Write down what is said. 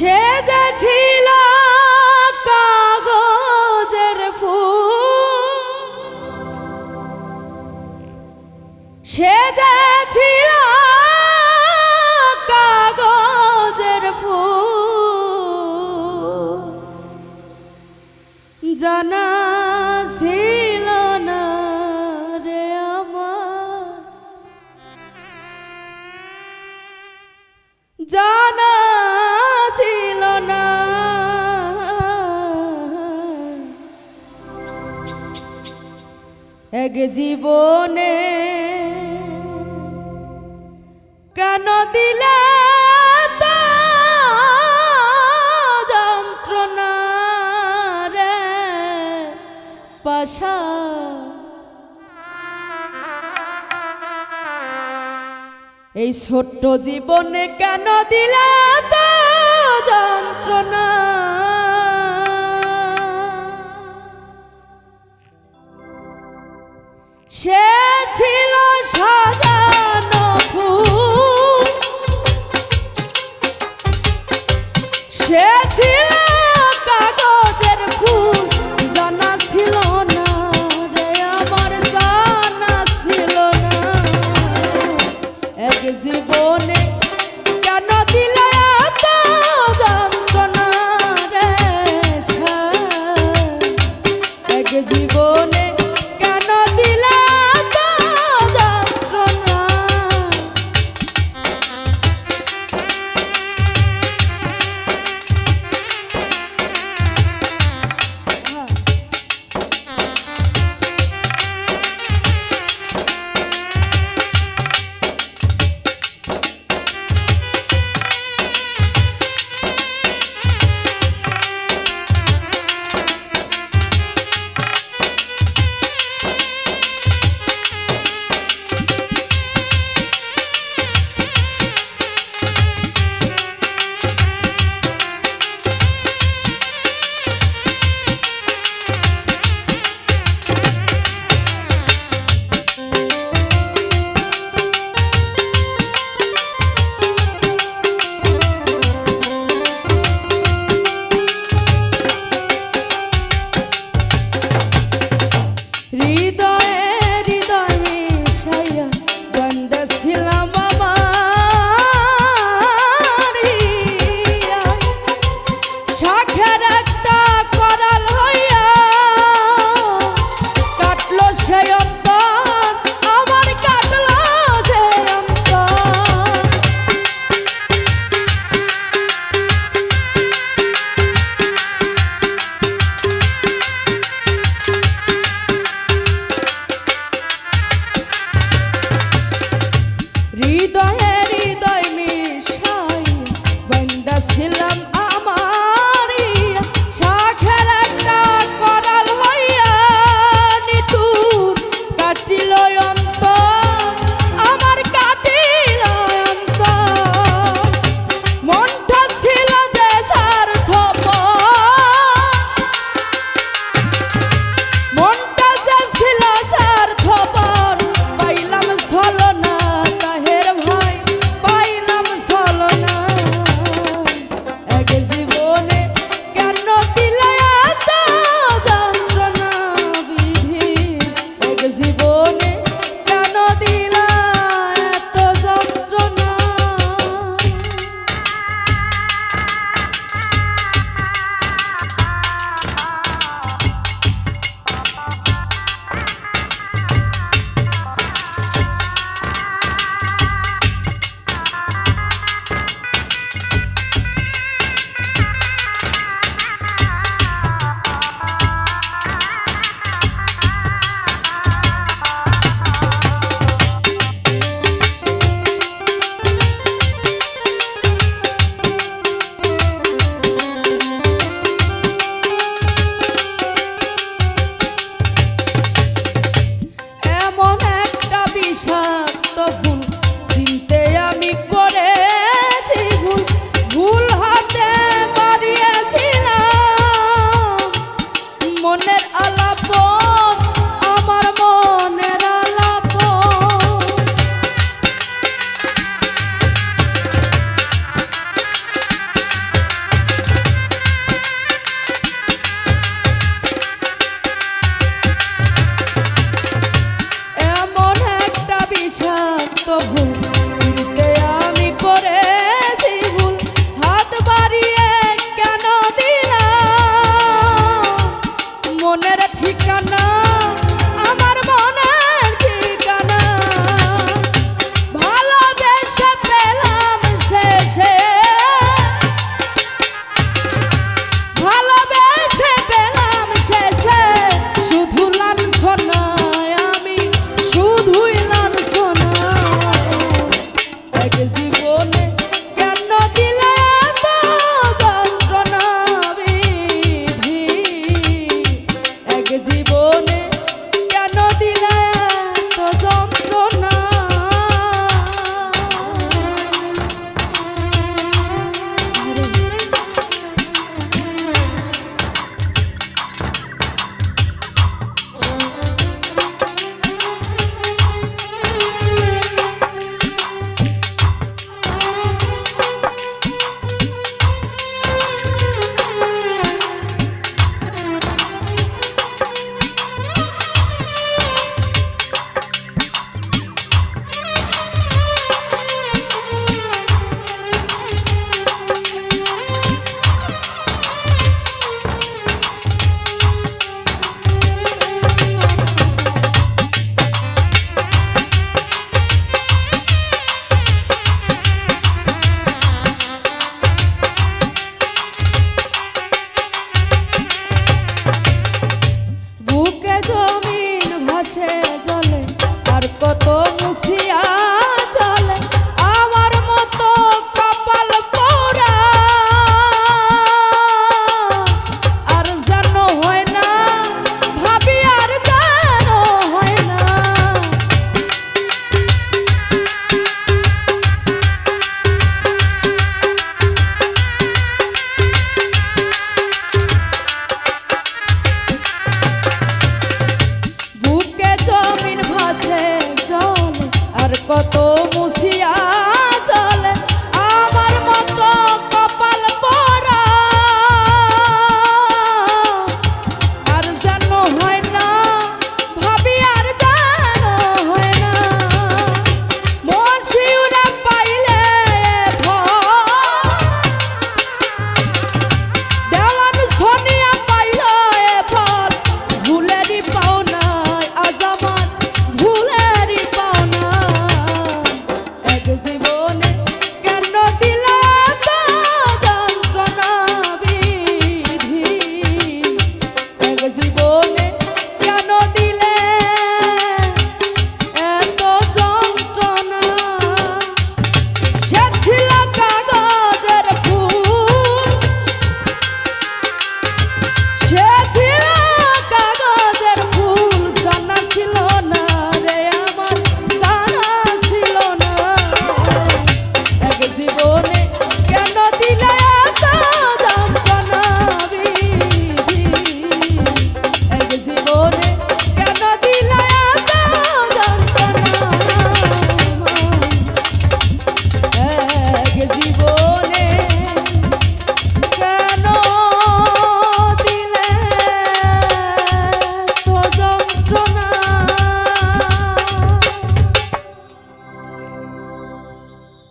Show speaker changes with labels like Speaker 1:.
Speaker 1: সে যে ছিল কাগজের ফুল। সে যে ছিল কাগজের ফুল। জানা এক জীবনে কেন দিলে পাশা? এই ছোট্ট জীবনে কেন দিলে যন্ত্রণা সে ছিল সাজানো ফুল। সে ছিল কাগজের ফুল